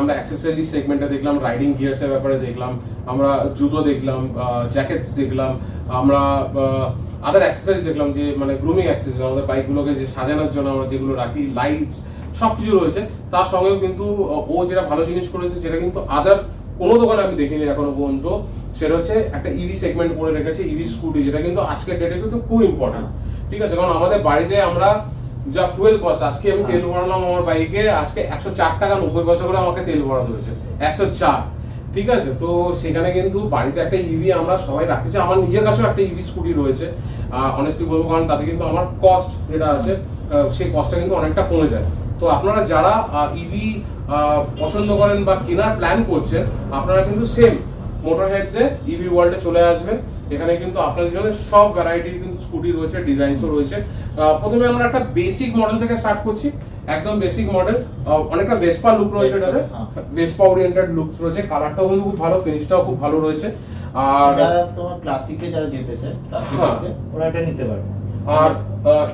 আমরা অ্যাক্সেসরি সেগমেন্টে দেখলাম রাইডিং গিয়ার্সের ব্যাপারে দেখলাম, আমরা জুতো দেখলাম জ্যাকেটস দেখলাম, আমরা আদার অ্যাক্সেসরিজ দেখলাম যে মানে গ্রুমিং অ্যাক্সেসরি আমাদের বাইকগুলোকে যে সাজানোর জন্য আমরা যেগুলো রাখি লাইটস সব কিছু রয়েছে। তার সঙ্গেও কিন্তু ও যেটা ভালো জিনিস করেছে যেটা কিন্তু আদার কোনো দোকানে আমি দেখিনি এখনও পর্যন্ত। সেটা হচ্ছে একটা ইভি সেগমেন্ট করে রেখেছে ইভি স্কুটি যেটা কিন্তু আজকের ডেটে কিন্তু খুব ইম্পর্টেন্ট ঠিক আছে, কারণ আমাদের বাড়িতে আমরা যা ফুয়েল কস্ট আজকে আমি তেল ভরালাম আমার বাইকে, আজকে একশো চার টাকা নব্বই পয়সা করে আমাকে তেল ভরাতে হয়েছে, একশো চার। ঠিক আছে? তো সেখানে কিন্তু বাড়িতে একটা ইভি আমরা সবাই রাখতে চাই। আমার নিজের কাছেও একটা ইভি স্কুটি রয়েছে। অনেস্টলি বলব, কারণ তাতে কিন্তু আমার কস্ট যেটা আছে সেই কস্টটা কিন্তু অনেকটা কমে যায়। তো আপনারা যারা ইভি পছন্দ করেন বা কেনার প্ল্যান করছেন, আপনারা কিন্তু সেম মোটর হেডসে ইভি ওয়ার্ল্ডে চলে আসবেন এখানে কিন্তু আপনাদের জন্য সব ভ্যারাইটির কিন্তু স্কুটি রয়েছে ডিজাইনসও রয়েছে। প্রথমে আমরা একটা বেসিক মডেল থেকে স্টার্ট করছি একদম বেসিক মডেল অনেকটা ভেসপা লুক রয়েছে এটাতে। ভেসপা ওরিয়েন্টেড লুকস রয়েছে। কালারটাও কিন্তু খুব ভালো ফিনিশটাও খুব ভালো রয়েছে। আর যারা তোমার ক্লাসিকে যারা যেতে চায় ক্লাসিকে হ্যাঁ। ওরা এটা নিতে পারবে। আর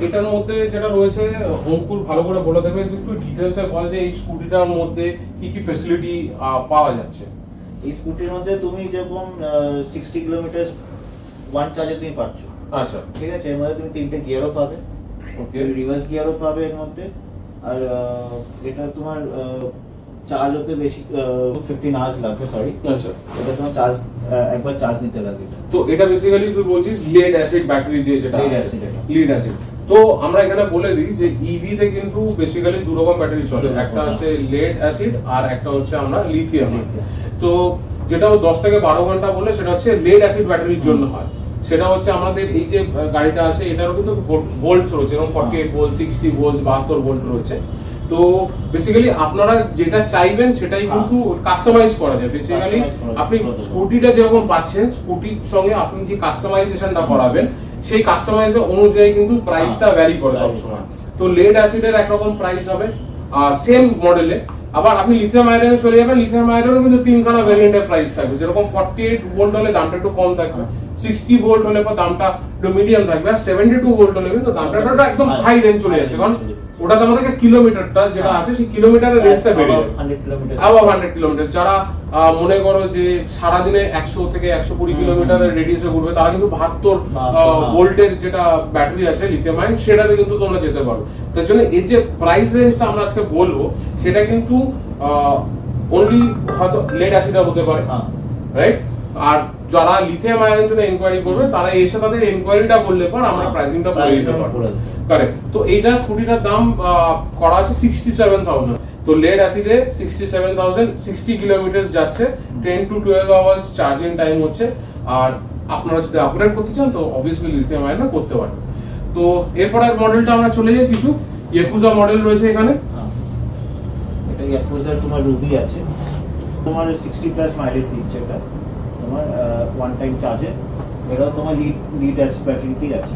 এটার মধ্যে যেটা রয়েছে অঙ্কুর ভালো করে বলে দেবে যে একটু ডিটেলসে বল যে এই স্কুটিটার মধ্যে কি কি ফেসিলিটি পাওয়া যাচ্ছে। এই স্কুটির মধ্যে তুমি যেরকম সিক্সটি কিলোমিটার ওয়ান চার্জে তুমি পাচ্ছ। আচ্ছা। ঠিক আছে? এর মধ্যে তুমি তিনটে গিয়ারও পাবে। ওকে রিভার্স গিয়ারও পাবে এর মধ্যে। আর এটা তোমার চার্জ হতে বেশি ফিফটিন আওয়ার্স লাগবে সরি আচ্ছা। এটা তোমার চার্জ একবার চার্জ নিতে লাগে তো এটা বেসিক্যালি তুই বলছিস লিড অ্যাসিড ব্যাটারি দিয়ে যেটা acid এটা। লিড অ্যাসিড তো আমরা এখানে বলে দিই যে ইভি তে কিন্তু বেসিক্যালি দু রকম ব্যাটারি চলে একটা। হচ্ছে লেড অ্যাসিড আর একটা হচ্ছে আমরা লিথিয়াম। তো যেটা ও দশ থেকে বারো ঘণ্টা বলে সেটা হচ্ছে লেড অ্যাসিড ব্যাটারির জন্য হয়। সেটা হচ্ছে আমাদের এই যে গাড়িটা আছে এটারও কিন্তু ভোল্ট রয়েছে যেরকম forty eight volt sixty volt বাহাত্তর ভোল্ট রয়েছে। তো বেসিক্যালি আপনারা যেটা চাইবেন সেটাই হ্যাঁ। কিন্তু কাস্টমাইজ করা যায়। বেসিক্যালি। আপনি স্কুটিটা যেরকম পাচ্ছেন স্কুটির সঙ্গে আপনি যে কাস্টমাইজেশনটা করাবেন সেই কাস্টমাইজ অনুযায়ী কিন্তু প্রাইসটা ভ্যারি করে সবসময়। তো লেড অ্যাসিডের একরকম প্রাইস হবে সেম মডেলে আবার আপনি লিথিয়াম আয়রনে চলে যাবেন লিথিয়াম আয়রনও কিন্তু তিনখানা ভ্যারিয়েন্টের প্রাইস থাকবে। যেরকম ফর্টি এইট ভোল্ট হলে দামটা একটু কম থাকবে সিক্সটি ভোল্ট হলে পর দামটা একটু মিডিয়াম থাকবে আর সেভেন্টি টু ভোল্ট হলে কিন্তু দামটা একদম হাই রেঞ্জ চলে যাচ্ছে। কারণ ওটাতে আমাদেরকে কিলোমিটারটা যেটা আছে সেই কিলোমিটারের রেঞ্জটা বেড়ে আবার হান্ড্রেড কিলোমিটার যারা মনে করো যে সারাদিনে একশো থেকে একশো কুড়ি কিলোমিটারের রেডিয়াসে ঘুরবে তারা কিন্তু বাহাত্তর হ্যাঁ। ভোল্টের যেটা ব্যাটারি আছে লিথিয়াম আয়ন সেটাতে কিন্তু তোমরা যেতে পারো। তার জন্য এর যে প্রাইস রেঞ্জটা আমরা আজকে বলব সেটা কিন্তু অনলি হয়তো লেড অ্যাসিডা হতে পারে। হ্যাঁ। রাইট আর যারা লিথিয়াম আয়নের জন্য এনকোয়ারি করবে তারা এসে তাদের এনকোয়ারিটা বললে পর আমরা হ্যাঁ, প্রাইসিংটা বলে দিতে পারব। কারেক্ট তো এইটা স্কুটিটার দাম করা আছে সিক্সটি সেভেন থাউজেন্ড তো lead অ্যাসিডে sixty seven thousand sixty kilometre যাচ্ছে। Ten to twelve hours charging time হচ্ছে। আর আপনারা যদি আপগ্রেড করতে চান তো অবভিয়াসলি লিথিয়াম আয়নে করতে পারেন তো এরপরের মডেলটা আমরা চলে যাই কিছু। ইয়েকুজা মডেল রয়েছে এখানে। হ্যাঁ। এটা ইয়াকুজার তোমার রুবি আছে। তোমার সিক্সটি প্লাস মাইলেজ দিচ্ছে এটা। তোমার ওয়ান টাইম চার্জে এটাও তোমার লিড লিড অ্যাস ব্যাটারিতেই আছে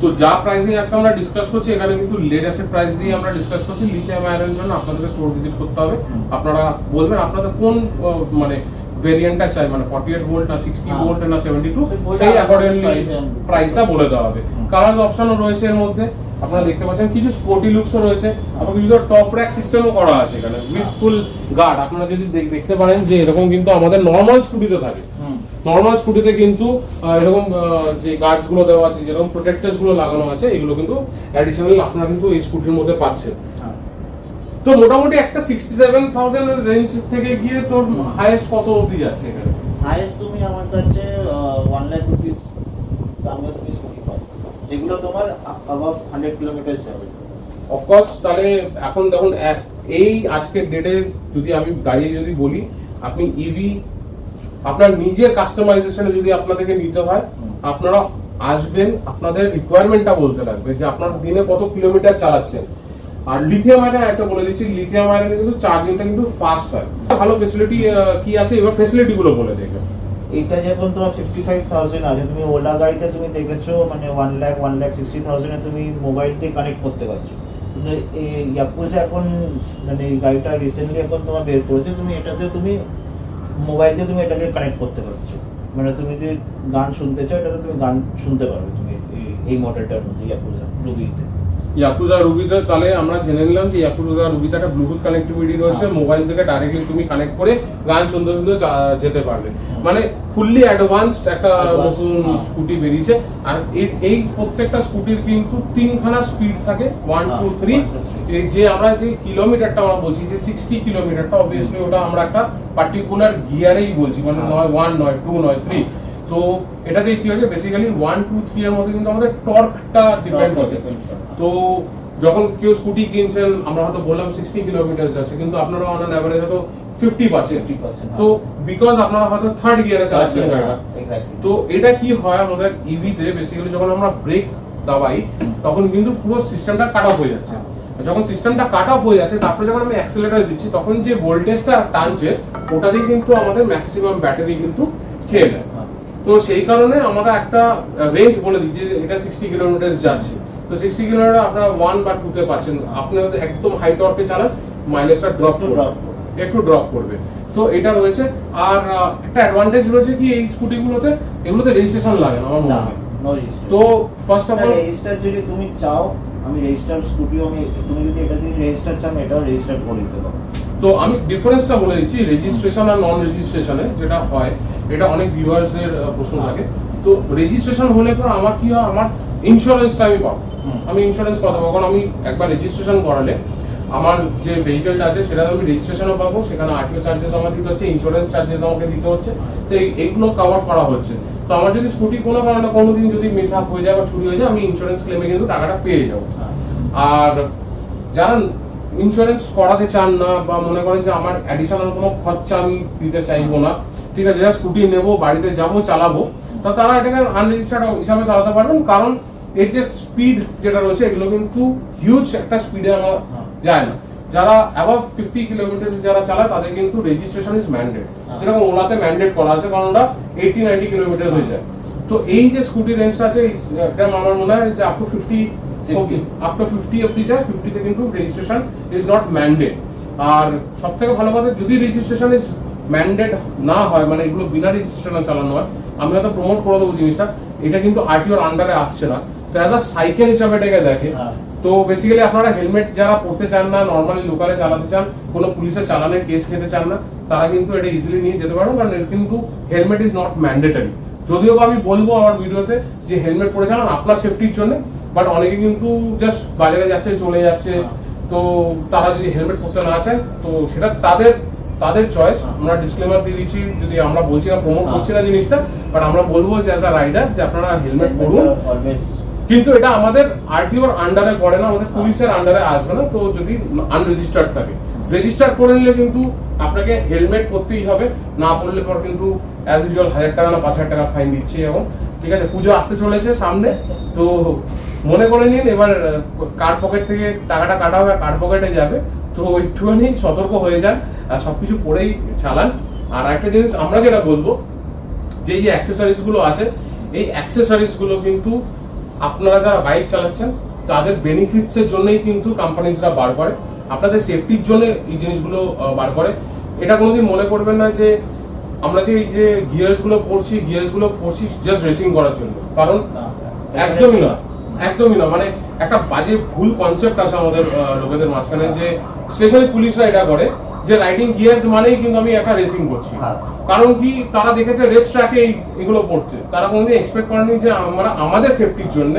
তো যা প্রাইসিং আজকে আমরা ডিসকাস করছি এখানে কিন্তু লেড অ্যাসেড প্রাইস দিয়ে আমরা ডিসকাস করছি। লিথিয়াম আয়রনের জন্য আপনাদেরকে স্টোর ভিজিট করতে হবে। আপনারা বলবেন আপনাদের কোন মানে ভেরিয়েন্টটা চাই? মানে ফর্টি এইট ভোল্ট না সিক্সটি হ্যাঁ। ভোল্ট না সেভেন্টি টু ওই বলটা সেই অ্যাকর্ডিংলি প্রাইসটা বলে দেওয়া হবে। কালার অপশনও রয়েছে এর মধ্যে। আপনারা দেখতে পাচ্ছেন কিছু স্পোর্টি লুকসও রয়েছে। আবার কিছু টপ র্যাক সিস্টেমও করা আছে এখানে উইথ ফুল গার্ড আপনারা যদি দেখতে পারেন যে এরকম কিন্তু আমাদের নর্মাল স্কুটিতে থাকে। নর্মাল স্কুটিতে কিন্তু এরকম যে গার্ডসগুলো দেওয়া আছে যেরকম প্রোটেক্টার্সগুলো লাগানো আছে এগুলো কিন্তু অ্যাডিশনাল আপনারা কিন্তু এই স্কুটির মধ্যে পাচ্ছেন। হ্যাঁ। তো মোটামুটি একটা সিক্সটি সেভেন থাউজেন্ড রেঞ্জ থেকে গিয়ে তোর হাইয়েস্ট কত অবধি যাচ্ছে এখানে? হাইয়েস্ট তুমি আমার কাছে ওয়ান লাখ রুপিস দামের তুমি স্কুটি পাবে। যেগুলো তোমার অ্যাবাভ হান্ড্রেড কিলোমিটার যাবে। অফকোর্স তাহলে এখন দেখুন এই আজকের ডেটে যদি আমি দাঁড়িয়ে যদি বলি আপনি ইভি আপনার নিজের কাস্টমাইজেশনে যদি আপনাদেরকে নিতে হয় আপনারা আসবেন আপনাদের রিকোয়ারমেন্টটা বলতে লাগবে যে আপনার দিনে কত কিলোমিটার চালাচ্ছেন। আর লিথিয়াম আয়রন একটা বলে দিচ্ছি লিথিয়াম আয়রনে কিন্তু চার্জিংটা কিন্তু ফাস্ট হয়। ভালো ফেসিলিটি কি আছে? এবার ফেসিলিটি গুলো বলে দেখবেন এইটা যখন তোমার ফিফটি ফাইভ থাউজেন্ড আছে তুমি ওলা গাড়িতে তুমি দেখেছ মানে one lakh one lakh sixty থাউজেন্ডে তুমি মোবাইল দিয়ে কানেক্ট করতে পারছ। ইয়াকুজা এখন মানে গাড়িটা রিসেন্টলি এখন তোমার বের করেছে তুমি এটাতে তুমি মোবাইল দিয়ে তুমি এটাকে কানেক্ট করতে পারছ। মানে তুমি যদি গান শুনতে চাও, এটাতে তুমি গান শুনতে পারবে তুমি এই- মডেলটার মধ্যে রুবিতে ইয়াকুজা রুবিতে তাহলে আমরা জেনে নিলাম যে ইয়াকুজা রুবিতে একটা ব্লুটুথ কানেক্টিভিটি রয়েছে হ্যাঁ। মোবাইল থেকে ডাইরেক্টলি তুমি কানেক্ট করে গান শুনতে চা- যেতে পারবে। মানে ফুললি অ্যাডভান্সড একটা নতুন হ্যাঁ। স্কুটি বেরিয়েছে। আর এই- প্রত্যেকটা স্কুটির কিন্তু তিনখানা স্পিড থাকে। ওয়ান হ্যাঁ, টু থ্রি যে আমরা যে কিলোমিটারটা আমরা বলছি যে সিক্সটি কিলোমিটারটা অবভিয়াসলি ওটা আমরা একটা পার্টিকুলার গিয়ারেই বলছি। মানে হ্যাঁ। নয় ওয়ান নয় টু নয় থ্রি তো এটাতে কি হয়েছে? বেসিক্যালি ওয়ান টু থ্রি এর মধ্যে কিন্তু আমাদের টর্কটা ডিপেন্ড করে তো যখন কেউ স্কুটি কিনছেন আমরা হয়তো বললাম সিক্সটি কিলোমিটার যাচ্ছে কিন্তু আপনারা অন অ্যান অ্যাভারেজ হয়তো ফিফটি পার্সেন্ট তো বিকজ আপনারা হয়তো থার্ড গিয়ারে চালাচ্ছেন গাড়িটা তো এটা কি হয় আমাদের ইভিতে বেসিক্যালি যখন আমরা ব্রেক দাবাই তখন কিন্তু পুরো সিস্টেমটা কাট অফ হয়ে যাচ্ছে। যখন সিস্টেমটা কাট অফ হয়ে যাচ্ছে তারপরে যখন আমি অ্যাক্সেলেটার দিচ্ছি তখন যে ভোল্টেজটা টানছে ওটাতেই কিন্তু আমাদের ম্যাক্সিমাম ব্যাটারি কিন্তু খেয়ে নেয়। তো সেই কারণে আমরা একটা রেঞ্জ বলে দিই যে এটা সিক্সটি কিলোমিটার যাচ্ছে। তো সিক্সটি কিলোমিটার আপনারা ওয়ান বা টুতে পাচ্ছেন। আপনি একদম হাই টর্কে চালান মাইলেজটা ড্রপ একটু ড্রপ করবে। তো এটা রয়েছে। আর একটা অ্যাডভান্টেজ রয়েছে কি এই স্কুটিগুলোতে এগুলোতে রেজিস্ট্রেশন লাগে না আমার মনে না হয়। তো ফার্স্ট অফ অল রেজিস্টার যদি তুমি চাও আমি রেজিস্টার স্কুটিও আমি তুমি যদি এটা যদি রেজিস্টার চাও এটাও রেজিস্টার করে দিতে পারো তো আমি ডিফারেন্সটা বলে দিচ্ছি রেজিস্ট্রেশন আর নন রেজিস্ট্রেশনে যেটা হয় এটা অনেক ভিউয়ার্সদের প্রশ্ন থাকে তো রেজিস্ট্রেশন হলে পর আমার কি হয় আমার ইন্স্যুরেন্সটা আমি পাবো। আমি ইন্স্যুরেন্স পাবো কারণ আমি একবার রেজিস্ট্রেশন করালে আমার যে ভেহিকেলটা আছে সেটা আমি রেজিস্ট্রেশনও পাবো সেখানে আরটিও চার্জেস আমার দিতে হচ্ছে ইন্স্যুরেন্স চার্জেস আমাকে দিতে হচ্ছে তো এইগুলো কভার করা হচ্ছে তো আমার যদি স্কুটি কোনো কারণে কোনো দিন যদি মিস আপ হয়ে যায় বা চুরি হয়ে যায় আমি ইন্স্যুরেন্স ক্লেমে কিন্তু টাকাটা পেয়ে যাব হ্যাঁ। আর যারা ইন্স্যুরেন্স করাতে চান না বা মনে করেন যে আমার অ্যাডিশনাল কোনো খরচা আমি দিতে চাইব না ঠিক আছে যারা স্কুটি নেব বাড়িতে যাব চালাবো তা তারা এটাকে আনরেজিস্টার্ড হিসাবে চালাতে পারবেন কারণ এর যে স্পিড যেটা রয়েছে এগুলো কিন্তু হিউজ একটা স্পিডে আমার। যায় না যারা অ্যাবাভ ফিফটি কিলোমিটার যারা চালায় তাদের কিন্তু রেজিস্ট্রেশন ইজ ম্যান্ডেট হ্যাঁ। যেরকম ওলাতে ম্যান্ডেট করা আছে কারণ ওরা এইটি নাইনটি কিলোমিটার হয়ে যায় তো এই যে স্কুটি রেঞ্জটা আছে এটা আমার মনে হয় যে up to fifty 50 up to fifty অব্দি যায় ফিফটিতে কিন্তু রেজিস্ট্রেশন ইজ নট ম্যান্ডেট আর সব থেকে ভালো কথা যদি রেজিস্ট্রেশন ইজ ম্যান্ডেট না হয় মানে এগুলো বিনা রেজিস্ট্রেশনে চালানো হয় আমি হয়তো প্রমোট করে দেবো জিনিসটা। এটা কিন্তু আরটিওর আন্ডারে আসছে না। তো অ্যাজ আ সাইকেল হিসাবে এটাকে দেখে। তো বেসিক্যালি আপনারা হেলমেট যারা পড়তে চান না নর্মালি লোকালে চালাতে চান কোনো পুলিশের চালানের কেস খেতে চান না তারা কিন্তু এটা ইজিলি নিয়ে যেতে পারবেন কারণ এর কিন্তু হেলমেট ইজ নট ম্যান্ডেটারি যদিও বা আমি বলব আমার ভিডিওতে যে হেলমেট পরে চালান আপনার সেফটির জন্য বাট অনেকে কিন্তু জাস্ট বাজারে যাচ্ছে চলে যাচ্ছে। তো তারা যদি হেলমেট পরতে না চায় তো সেটা তাদের তাদের চয়েস আমরা ডিসক্লেমার দিয়ে দিচ্ছি যদি আমরা বলছি না প্রমোট হ্যাঁ। করছি না জিনিসটা বাট আমরা বলব যে অ্যাজ আ রাইডার যে আপনারা হেলমেট পরুন। কিন্তু এটা আমাদের আরটিওর আন্ডারে পড়ে না আমাদের পুলিশের আন্ডারে আসবে না। তো যদি আনরেজিস্টার্ড থাকে। রেজিস্টার করে নিলে কিন্তু আপনাকে হেলমেট করতেই হবে। না পড়লে পর কিন্তু অ্যাজ ইউজুয়াল হাজার টাকা না পাঁচ হাজার টাকা ফাইন দিচ্ছে এবং ঠিক আছে পুজো আসতে চলেছে সামনে। তো মনে করে নিন এবার কার পকেট থেকে টাকাটা কাটা হবে কার পকেটে যাবে। তো একটুখানি সতর্ক হয়ে যান আর সবকিছু পরেই চালান। আর একটা জিনিস আমরা যেটা বলব যে যে অ্যাক্সেসরিজগুলো আছে এই অ্যাক্সেসরিজগুলো কিন্তু আপনারা যারা বাইক চালাচ্ছেন তাদের বেনিফিটস এর জন্যই কিন্তু কোম্পানিজরা বার করে। আপনাদের সেফটির জন্য এই জিনিসগুলো বার করে। এটা কোনোদিন মনে করবেন না যে আমরা যে এই যে গিয়ার্সগুলো পড়ছি গিয়ার্সগুলো পড়ছি জাস্ট রেসিং করার জন্য। কারণ একদমই না। একদমই না। মানে একটা বাজে ভুল কনসেপ্ট আছে আমাদের লোকেদের মাঝখানে যে স্পেশালি পুলিশরা এটা করে যে রাইডিং গিয়ার্স মানেই কিন্তু আমি একটা রেসিং করছি। হ্যাঁ। কারণ কি তারা দেখেছে রেস ট্র্যাকে এগুলো পড়তে তারা কোনোদিন এক্সপেক্ট করেনি যে আমরা আমাদের সেফটির জন্য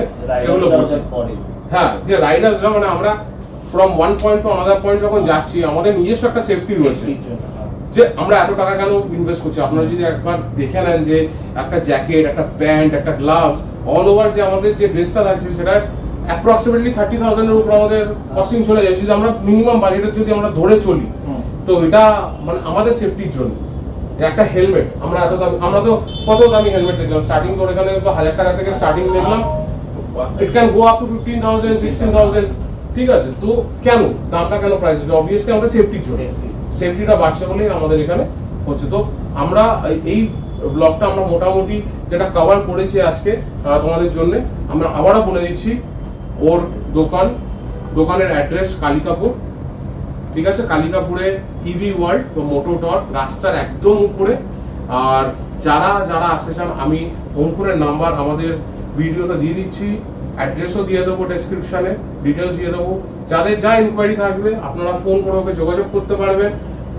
এগুলো পরে। হ্যাঁ যে রাইডার্সরা মানে আমরা from one point to another point যখন যাচ্ছি আমাদের নিজস্ব একটা সেফটি রয়েছে। যে আমরা এত টাকা কেন ইনভেস্ট করছি? আপনারা যদি একবার দেখে নেন যে একটা জ্যাকেট একটা প্যান্ট একটা গ্লাভস অল ওভার যে আমাদের যে ড্রেসটা থাকছে সেটা অ্যাপ্রক্সিমেটলি থার্টি থাউজেন্ডের উপর আমাদের কস্টিং চলে যায়। যদি আমরা মিনিমাম বাজেটের যদি আমরা ধরে চলি তো এটা মানে আমাদের সেফটির জন্য। একটা হেলমেট আমরা এত দামি আমরা তো কত দামি হেলমেট দেখলাম। স্টার্টিং করে এখানে তো হাজার টাকা থেকে স্টার্টিং দেখলাম। It can go up to fifteen thousand sixteen thousand ঠিক আছে? তো কেন? দামটা কেন প্রাইস অবভিয়াসলি আমাদের সেফটির জন্য। সেফটিটা বাড়ছে বলেই আমাদের এখানে হচ্ছে। তো আমরা এই- ব্লগটা আমরা মোটামুটি যেটা কভার করেছি আজকে তোমাদের জন্য, আমরা আবারও বলে দিচ্ছি, ওর দোকান, দোকানের অ্যাড্রেস কালিকাপুর, ঠিক আছে? কালিকাপুরে ইভি ওয়ার্ল্ড বা মোটো টর রাস্তার একদম উপরে। আর যারা যারা আসতে চান, আমি অঙ্কুরের নাম্বার আমাদের ভিডিওতে দিয়ে দিচ্ছি। অ্যাড্রেসও দিয়ে দেবো ডেসক্রিপশনে ডিটেলস দিয়ে দেবো। যাদের যা ইনকোয়ারি থাকবে, আপনারা ফোন করে ওকে যোগাযোগ করতে পারবেন।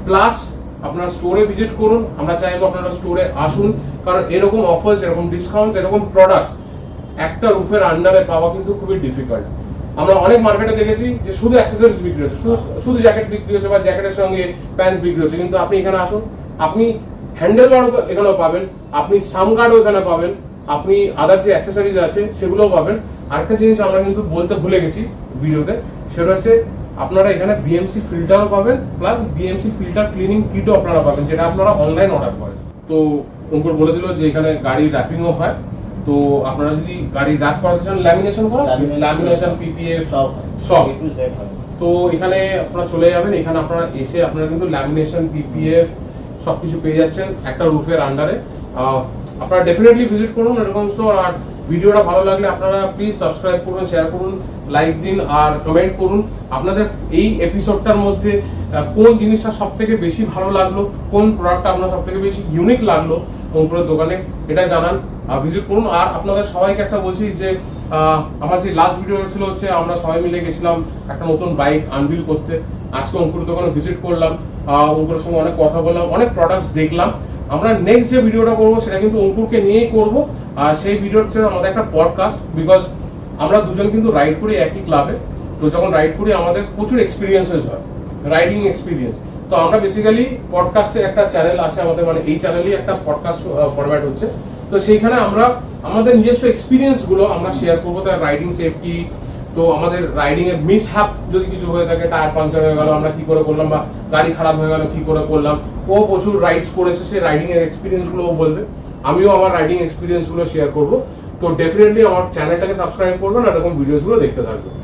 প্লাস আপনারা স্টোরে ভিজিট করুন। আমরা চাইব আপনারা স্টোরে আসুন। কারণ এরকম অফার্স এরকম ডিসকাউন্টস এরকম প্রোডাক্টস একটা রুফের আন্ডারে পাওয়া কিন্তু খুবই ডিফিকাল্ট আমরা অনেক মার্কেটে দেখেছি যে শুধু অ্যাক্সেসরিজ বিক্রি হচ্ছে। শুধু- জ্যাকেট বিক্রি হচ্ছে বা জ্যাকেটের সঙ্গে প্যান্টস বিক্রি হচ্ছে। কিন্তু আপনি এখানে আসুন। আপনি হ্যান্ডেল এখানেও পাবেন। আপনি সাম গার্ডও এখানে পাবেন। আপনি আদার যে অ্যাক্সেসরিজ আছে, সেগুলোও পাবেন। আরেকটা জিনিস আমরা কিন্তু বলতে ভুলে গেছি ভিডিওতে সেটা হচ্ছে আপনারা এখানে বিএমসি ফিল্টারও পাবেন প্লাস বিএমসি ফিল্টার ক্লিনিং কিটও আপনারা পাবেন যেটা আপনারা অনলাইন অর্ডার করেন। তো অঙ্কুর বলে দিল যে এখানে গাড়ি র্যাপিংও হয় তো আপনারা যদি গাড়ি র্যাপ করাতে চান ল্যামিনেশন করা ল্যামিনেশন পিপিএফ সব সব। তো এখানে আপনারা চলে যাবেন এখানে আপনারা এসে আপনারা কিন্তু ল্যামিনেশন পিপিএফ সবকিছু পেয়ে যাচ্ছেন একটা রুফের আন্ডারে আপনারা ডেফিনেটলি ভিজিট করুন এরকম স্টোর আর ভিডিওটা ভালো লাগলে আপনারা প্লিজ সাবস্ক্রাইব করুন শেয়ার করুন লাইক দিন আর কমেন্ট করুন। আপনাদের এই এপিসোডটার মধ্যে কোন জিনিসটা সব থেকে বেশি ভালো লাগল, কোন প্রোডাক্টটা আপনার সব থেকে বেশি ইউনিক লাগল অঙ্কুরের দোকানে এটা জানান ভিজিট করুন। আর আপনাদের সবাইকে একটা বলছি যে আমার যে লাস্ট ভিডিও ছিল হচ্ছে, আমরা সবাই মিলে গেছিলাম একটা নতুন বাইক আনভিল করতে। আজকে অঙ্কুর দোকানে ভিজিট করলাম অঙ্কুরের সঙ্গে অনেক কথা বললাম, অনেক প্রোডাক্টস দেখলাম। আমরা নেক্সট যে ভিডিওটা করব, সেটা কিন্তু অঙ্কুরকে নিয়েই করব। আর সেই ভিডিওটা হচ্ছে আমাদের একটা পডকাস্ট বিকজ আমরা দুজন কিন্তু রাইড করি একই ক্লাবে তো যখন রাইড করি, আমাদের প্রচুর এক্সপিরিয়েন্সেস হয় রাইডিং এক্সপিরিয়েন্স তো আমরা বেসিক্যালি পডকাস্টে একটা চ্যানেল আছে আমাদের মানে এই চ্যানেলই একটা পডকাস্ট ফরম্যাট হচ্ছে। তো সেইখানে আমরা, আমাদের নিজস্ব এক্সপিরিয়েন্সগুলো আমরা শেয়ার করব, তার রাইডিং সেফটি তো আমাদের রাইডিং এর মিস হ্যাপ যদি কিছু হয়ে থাকে টায়ার পাংচার হয়ে গেল, আমরা কি করে করলাম বা গাড়ি খারাপ হয়ে গেল, কি করে করলাম, ও প্রচুর রাইডস করেছে সেই রাইডিং এর এক্সপিরিয়েন্সগুলো ও বলবে। আমিও আমার রাইডিং এক্সপিরিয়েন্সগুলো শেয়ার করব। তো ডেফিনেটলি আমার চ্যানেলটাকে সাবস্ক্রাইব করবেন এরকম ভিডিওসগুলো দেখতে থাকবেন।